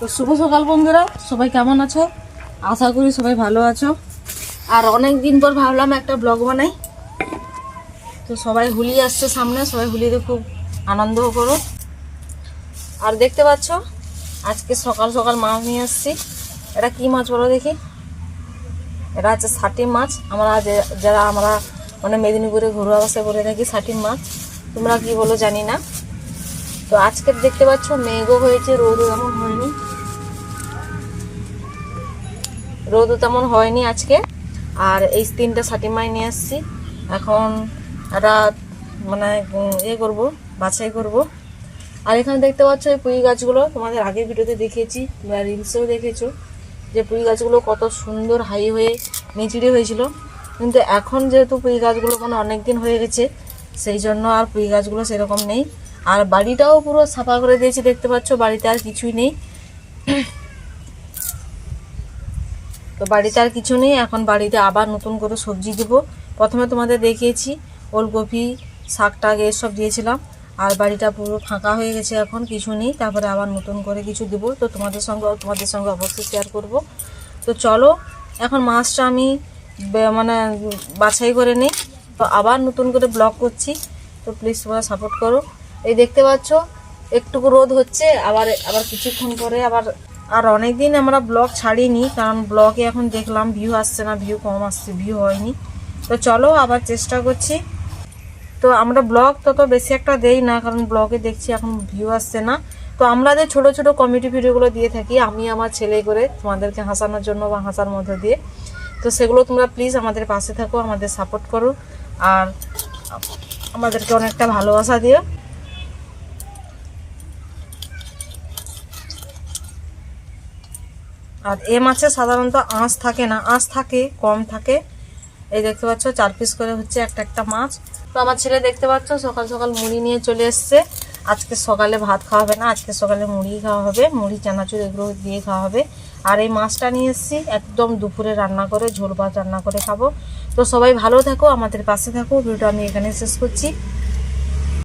তো শুভ সকাল, বন্ধুরা। সবাই কেমন আছো? আশা করি সবাই ভালো আছো। আর অনেক দিন পর ভাবলাম একটা ব্লগ বানাই। তো সবাই হুলি আসছে সামনে, সবাই হুলিতে খুব আনন্দ করো। আর দেখতে পাচ্ছ, আজকে সকাল সকাল মাছ নিয়ে আসছি। এটা কি মাছ বলো দেখি? এটা হচ্ছে ষাটি মাছ। আমরা যারা আমরা মানে মেদিনীপুরে ঘরোয়া ভাষায় বলে থাকি ষাটি মাছ, তোমরা কি বলো জানি না। তো আজকে দেখতে পাচ্ছ, মেঘও হয়েছে, রোদও তেমন হয়নি। রোদও তেমন হয়নি আজকে। আর এই তিনটা ষাটি মাছ নিয়ে আসছি। এখন একটা মানে ইয়ে করব, বাছাই করব। আর এখানে দেখতে পাচ্ছ এই পুঁই গাছগুলো। তোমাদের আগের ভিডিওতে দেখিয়েছি, তোমরা রিলসেও দেখেছ যে পুঁই গাছগুলো কত সুন্দর হাই হয়ে, নিচড়ে হয়েছিল। কিন্তু এখন যেহেতু পুঁই গাছগুলো মানে অনেক দিন হয়ে গেছে, সেই জন্য আর পুঁই গাছগুলো সেরকম নেই। আর বাড়িটাও পুরো সাফা করে দিয়েছি, দেখতে পাচ্ছ বাড়িতে আর কিছুই নেই। তো বাড়িতে আর কিছু নেই, এখন বাড়িতে আবার নতুন করে সবজি দিব। প্রথমে তোমাদের দেখিয়েছি, ওলকপি, শাক টাক এসব দিয়েছিলাম। আর বাড়িটা পুরো ফাঁকা হয়ে গেছে এখন, কিছু নেই। তারপরে আবার নতুন করে কিছু দেব। তো তোমাদের সঙ্গে তোমাদের সঙ্গে অবশ্যই শেয়ার করব। তো চলো, এখন মাছটা আমি মানে বাছাই করে নিই। তো আবার নতুন করে ব্লগ করছি। তো প্লিজ তোমরা সাপোর্ট করো। এই দেখতে পাচ্ছ, একটুকু রোদ হচ্ছে, আবার আবার কিছুক্ষণ পরে আবার আর অনেক দিন আমরা ব্লগ ছাড়িনি, কারণ ব্লগে এখন দেখলাম ভিউ আসছে না ভিউ কম আসছে ভিউ হয়নি। তো চলো আবার চেষ্টা করছি। তো আমরা ব্লগ তত বেশি একটা দেই না, কারণ ব্লগে দেখছি এখন ভিউ আসছে না। তো আমরা যে ছোটো ছোটো কমেডি ভিডিওগুলো দিয়ে থাকি, আমি, আমার ছেলে করে তোমাদেরকে হাসানোর জন্য বা হাসার মধ্যে দিয়ে। তো সেগুলো তোমরা প্লিজ আমাদের পাশে থাকো, আমাদের সাপোর্ট করো। আর আমাদেরকে অনেকটা ভালোবাসা দিও। আর এ মাছে সাধারণত আঁশ থাকে না। আঁশ থাকে, কম থাকে। এই দেখতে পাচ্ছ, চার পিস করে হচ্ছে একটা একটা মাছ। তো আমার ছেলে দেখতে পাচ্ছ, সকাল সকাল মুড়ি নিয়ে চলে এসছে। আজকে সকালে ভাত খাওয়া হবে না, আজকে সকালে মুড়ি খাওয়া হবে। মুড়ি, চানাচুর এগুলো দিয়ে খাওয়া হবে। আর এই মাছটা নিয়ে এসেছি, একদম দুপুরে রান্না করে, ঝোল ভাত রান্না করে খাব। তো সবাই ভালো থাকো, আমাদের পাশে থাকো। ভিডিওটা আমি এখানে শেষ করছি।